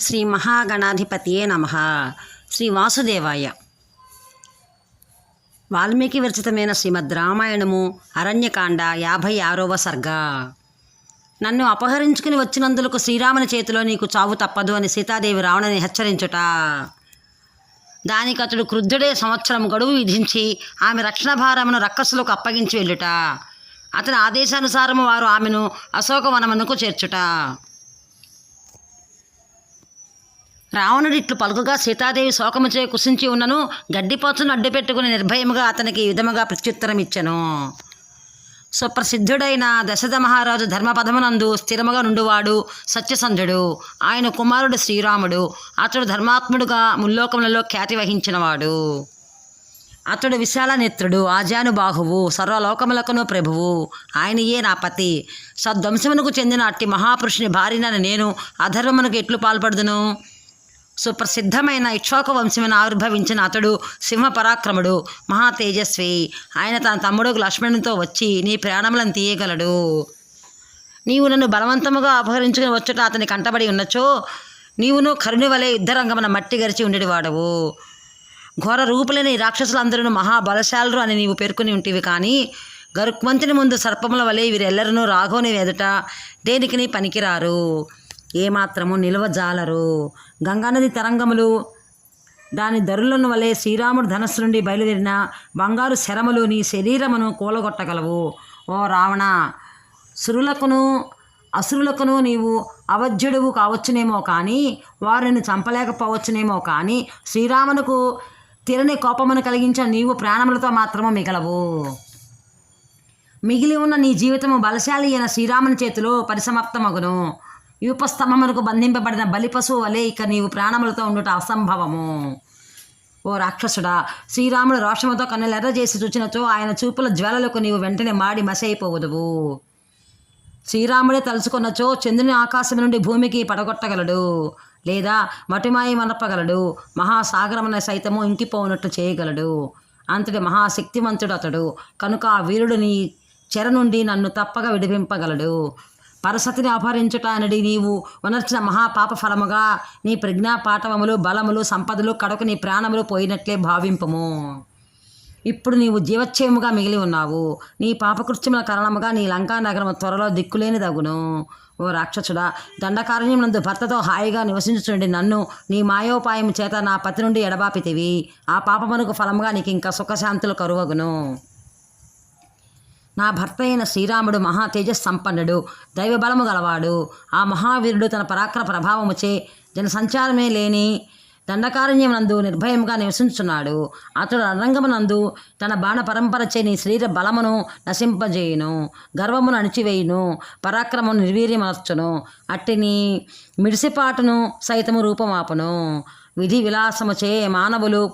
శ్రీ మహాగణాధిపతియే నమ. శ్రీ వాసుదేవాయ. వాల్మీకి విరచితమైన శ్రీమద్ రామాయణము అరణ్యకాండ యాభై ఆరవ సర్గ. నన్ను అపహరించుకుని వచ్చినందులకు శ్రీరాముని చేతిలో నీకు చావు తప్పదు అని సీతాదేవి రావణని హెచ్చరించుట. దానికి అతడు క్రుద్ధుడే సంవత్సరం గడువు విధించి ఆమె రక్షణ భారమును రక్కసులకు అప్పగించి వెళ్ళుట. అతని ఆదేశానుసారము వారు ఆమెను అశోకవనమునకు చేర్చుట. రావణుడు ఇట్లు పలుకుగా సీతాదేవి శోకముచే కుసించి ఉన్నను గడ్డిపోతును అడ్డుపెట్టుకుని నిర్భయముగా అతనికి ఈ విధముగా ప్రత్యుత్తరం ఇచ్చెను సుప్రసిద్ధుడైన దశరథ మహారాజు ధర్మపదమునందు స్థిరముగా నుండువాడు సత్యసంధుడు. ఆయన కుమారుడు శ్రీరాముడు. అతడు ధర్మాత్ముడుగా ముల్లోకములలో ఖ్యాతి వహించినవాడు. అతడు విశాల నేత్రుడు ఆజానుబాహువు సర్వలోకములకును ప్రభువు. ఆయనయే నా పతి. సద్వంశమునకు చెందిన అట్టి మహాపురుషుని భార్యనని నేను అధర్వమునకు ఎట్లు పాల్పడుదును? సుప్రసిద్ధమైన ఇక్ష్వాకు వంశమున ఆవిర్భవించిన అతడు సింహ పరాక్రముడు మహా తేజస్వి ఆయన తన తమ్ముడు లక్ష్మణునితో వచ్చి నీ ప్రాణములను తీయగలడు. నీవు నన్ను బలవంతముగా అపహరించుకుని వచ్చుట అతని కంటబడి ఉన్నచో నీవును కరుణి వలె యుద్ధరంగమున మట్టి గరిచి ఉండేవాడవు ఘోర రూపులేని రాక్షసులందరూ మహాబలశాలురు అని నీవు పేర్కొని ఉంటివి కానీ గరుక్మంతుని ముందు సర్పముల వలె వీరెల్లరూ రాఘోని ఎదుట దేనికిని పనికిరారు? ఏమాత్రము నిల్వజాలరు. గంగానది తరంగములు దాని దరులను వలె శ్రీరాముడు ధనస్సు నుండి బయలుదేరిన బంగారు శరములు నీ శరీరమును కూలగొట్టగలవు. ఓ రావణ సురులకును అసురులకును నీవు అవధ్యుడువు కావచ్చునేమో కానీ వారిని చంపలేకపోవచ్చునేమో కానీ శ్రీరామునకు తిరని కోపమును కలిగించిన నీవు ప్రాణములతో మాత్రము మిగలవు. మిగిలి ఉన్న నీ జీవితము బలశాలి అయిన శ్రీరాముని చేతిలో పరిసమాప్తమగును. యూపస్తంభమునకు బంధింపబడిన బలిపశువు వలె ఇక నీవు ప్రాణములతో ఉండుట అసంభవము. ఓ రాక్షసుడా శ్రీరాముడు రోషముతో కన్నులెర్ర చేసి చూచినచో ఆయన చూపుల జ్వాలలకు నీవు వెంటనే మాడి మసైపోవదువు. శ్రీరాముడే తలుచుకున్నచో చంద్రుని ఆకాశం నుండి భూమికి పడగొట్టగలడు లేదా మటుమాయి మనపగలడు మహాసాగరమున సైతము ఇంకిపోనట్లు చేయగలడు. అంతటి మహాశక్తివంతుడు అతడు కనుక ఆ వీరుడు నీ చెర నుండి నన్ను తప్పగా విడిపింపగలడు. పరసతిని అపహరించుట అనడి నీవు. వనర్చిన మహాపాప ఫలముగా నీ ప్రజ్ఞా పాఠవములు బలములు సంపదలు కడకు నీ ప్రాణములు పోయినట్లే భావింపము. ఇప్పుడు నీవు జీవచ్ఛేముగా మిగిలి ఉన్నావు. నీ పాపకృత్యముల కారణముగా నీ లంకా నగరం త్వరలో దిక్కులేని దగును ఓ రాక్షసుడా దండకారణ్యం నందు భర్తతో హాయిగా నివసించుచుండి నన్ను నీ మాయోపాయం చేత నా పతి నుండి ఎడబాపితివి. ఆ పాపమునకు ఫలముగా నీకు ఇంకా సుఖశాంతులు కరువగును. నా భర్త అయిన శ్రీరాముడు మహా తేజస్సంపన్నుడు దైవబలము గలవాడు. ఆ మహావీరుడు తన పరాక్రమ ప్రభావముచే జనసంచారమే లేని దండకారణ్యమునందు నిర్భయముగా నివసించున్నాడు అతడు రణరంగమునందు తన బాణ పరంపరచే నీ శరీర బలమును నశింపజేయును గర్వమును అణిచివేయును పరాక్రమం నిర్వీర్యమర్చును అట్టి నీ మిడిసిపాటును సైతము రూపమాపును. విధి విలాసముచే మానవులు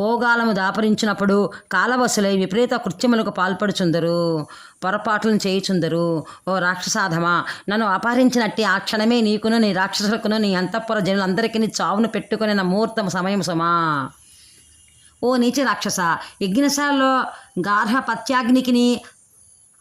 పోగాలము దాపరించినప్పుడు కాలవశులై విపరీత కృత్యములకు పాల్పడుచుందరు పొరపాట్లను చేయుచుందరు. ఓ రాక్షసాధమా నన్ను అపహరించినట్టి ఆ క్షణమే నీకును నీ రాక్షసులకును నీ అంతఃపుర జనులందరికీ చావును పెట్టుకుని నా ముహూర్తం సమయం సుమా. ఓ నీచ రాక్షస యజ్ఞశాలలో గార్హ పత్యాగ్నికిని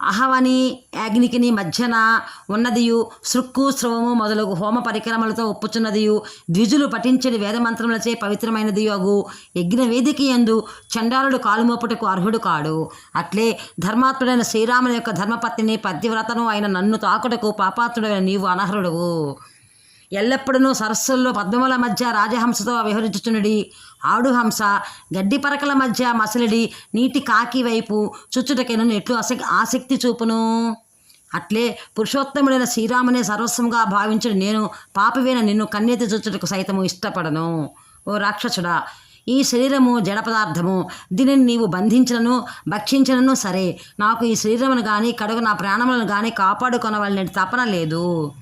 అహవని యాగ్నికిని మధ్యన ఉన్నదియు సృక్కు స్రవము మొదలగు హోమ పరికరములతో ఒప్పుచున్నదియు ద్విజులు పఠించని వేదమంత్రములచే పవిత్రమైనదియు అగు. యజ్ఞ వేదిక యందు చండాలుడు కాలుమోపుటకు అర్హుడు కాడు. అట్లే ధర్మాత్ముడైన శ్రీరాముని యొక్క ధర్మపత్నిని పతివ్రతను అయిన నన్ను తాకుటకు పాపాత్ముడైన నీవు అనర్హుడవు. ఎల్లప్పుడూ సరస్సుల్లో పద్మముల మధ్య రాజహంసతో విహరించుచునుడి ఆడుహంస గడ్డి పరకల మధ్య మసలిడి నీటి కాకి వైపు చుచ్చుటకెను ఎట్లు అస ఆసక్తి చూపును? అట్లే పురుషోత్తముడైన శ్రీరామునే సర్వస్వంగా భావించిన నేను పాపవేన నిన్ను కన్నెత్తి చుచ్చుటకు సైతము ఇష్టపడను. ఓ రాక్షసుడా ఈ శరీరము జడ పదార్థము దీనిని నీవు బంధించినను భక్షించినను సరే. నాకు ఈ శరీరమును కానీ కడుగు నా ప్రాణములను కానీ కాపాడుకొనవలనే తపన లేదు.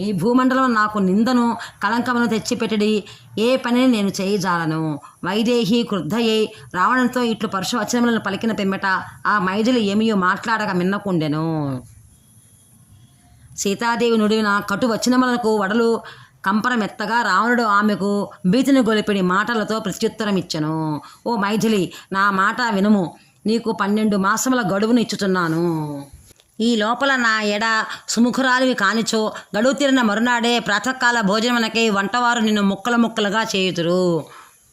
ఈ భూమండలం నాకు నిందను కలంకమును తెచ్చిపెట్టడి. ఏ పనిని నేను చేయజాలను. వైదేహి క్రుద్ధయ్యై రావణంతో ఇట్లు పరుషవచనములను పలికిన పిమ్మట ఆ మైథిలి ఏమియో మాట్లాడక మిన్నకుండెను. సీతాదేవి నుడివిన కటు వచనములకు వడలు కంపరమెత్తగా రావణుడు ఆమెకు భీతిని గొలిపిడి మాటలతో ప్రత్యుత్తరం ఇచ్చెను ఓ మైథిలి నా మాట వినుము. నీకు పన్నెండు మాసముల గడువును ఇచ్చుచున్నాను. ఈ లోపల నా ఎడ సుముఖురాలివి కానిచో గడువు తీరిన మరునాడే ప్రాతకాల భోజనమునకై వంటవారు నిన్ను ముక్కలు ముక్కలుగా చేయుతురు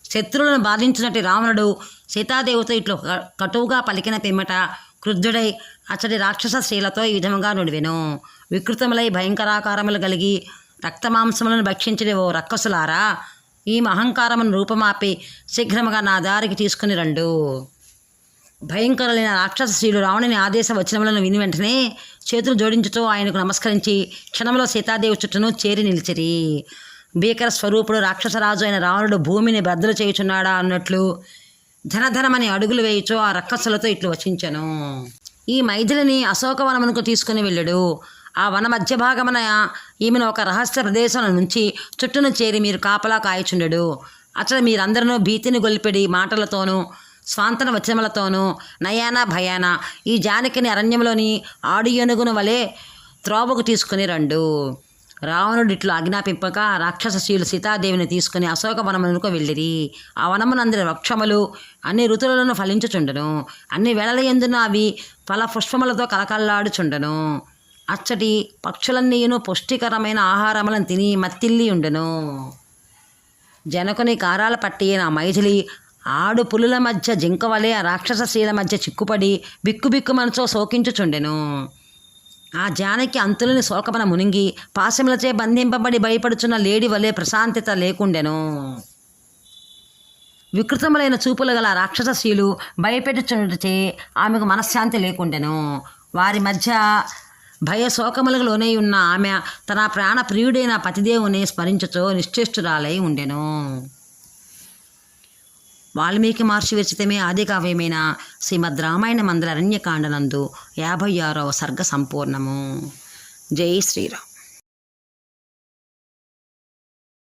శత్రువులను బాధించినట్టు రావణుడు సీతాదేవితో ఇట్లు కటువుగా పలికిన పిమ్మట క్రుద్ధుడై అతడి రాక్షస స్త్రీలతో ఈ విధముగా నుడివెను. వికృతములై భయంకరాకారములు కలిగి రక్తమాంసములను భక్షించిన ఓ రక్కసులారా. ఈ అహంకారమును రూపమాపి శీఘ్రముగా నా దారికి తీసుకుని రండు. భయంకరులైన రాక్షస శ్రీడు రావణుని ఆదేశ వచనములను విని వెంటనే చేతులు జోడించుతూ ఆయనకు నమస్కరించి క్షణంలో సీతాదేవి చుట్టూను చేరి నిలిచిరి. భీకర స్వరూపుడు రాక్షసరాజు అయిన రావణుడు భూమిని బద్దలు చేయుచున్నాడా అన్నట్లు ధనధనమని అడుగులు వేయుచు ఆ రక్కసులతో ఇట్లు వచించెను. ఈ మైథిలిని అశోకవనమునకు తీసుకుని వెళ్ళడు. ఆ వన మధ్య భాగమున ఈమెను ఒక రహస్య ప్రదేశం నుంచి చుట్టూను చేరి మీరు కాపలా కాయచుండెడు. అతడు మీరందరూ భీతిని గొల్పెడి మాటలతోనూ స్వాంతన వచనములతోనూ నయాన భయాన ఈ జానకిని అరణ్యంలోని ఆడు ఏనుగును వలె త్రోవకు తీసుకుని రండు. రావణుడు ఇట్లు ఆజ్ఞాపింపక రాక్షసశీలు సీతాదేవిని తీసుకుని అశోక వనమునకు వెళ్ళిరి. ఆ వనమునందరి వృక్షములు అన్ని ఋతువులను ఫలించుచుండను. అన్ని వేళల ఎందున అవి ఫల పుష్పములతో కలకల్లాడుచుండను. అచ్చటి పక్షులన్నీయును పుష్టికరమైన ఆహారములను తిని మత్తిల్లి ఉండెను జనకుని కారాల పట్టి నా మైథిలి ఆడు పులుల మధ్య జింక వలె ఆ రాక్షస స్త్రీల మధ్య చిక్కుపడి బిక్కుబిక్కు మనసో శోకించుచుండెను. ఆ జానకి అంతులని శోకమన మునిగి పాశములచే బంధింపబడి భయపడుచున్న లేడి వలె ప్రశాంతత లేకుండెను. వికృతములైన చూపులు గల రాక్షస స్త్రీలు భయపెట్టుచుండచే ఆమెకు మనశ్శాంతి లేకుండెను. వారి మధ్య భయ శోకములకు లోనై ఉన్న ఆమె తన ప్రాణ ప్రియుడైన పతిదేవుని స్మరించుచో నిశ్చేష్టురాలై ఉండెను. వాల్మీకి మహర్షి విరచితమే ఆది కావ్యమైన శ్రీమద్ రామాయణ మందర అరణ్యకాండనందు యాభై ఆరవ సర్గ సంపూర్ణము. జై శ్రీరామ్.